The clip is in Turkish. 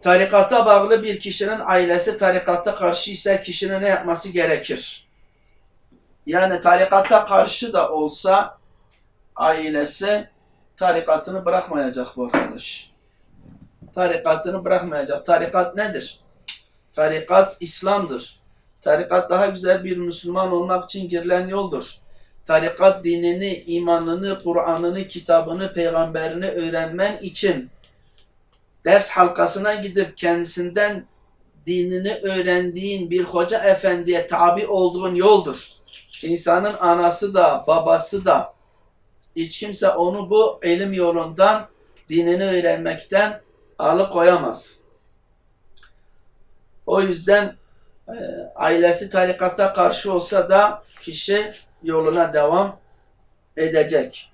Tarikata bağlı bir kişinin ailesi tarikata karşı ise kişinin ne yapması gerekir? Yani tarikata karşı da olsa ailesi tarikatını bırakmayacak bu arkadaş. Tarikatını bırakmayacak. Tarikat nedir? Tarikat İslam'dır. Tarikat daha güzel bir Müslüman olmak için girilen yoldur. Tarikat dinini, imanını, Kur'an'ını, kitabını, peygamberini öğrenmen için ders halkasına gidip kendisinden dinini öğrendiğin bir hoca efendiye tabi olduğun yoldur. İnsanın anası da babası da hiç kimse onu bu ilim yolundan dinini öğrenmekten alıkoyamaz. O yüzden e, ailesi tarikata karşı olsa da kişi yoluna devam edecek.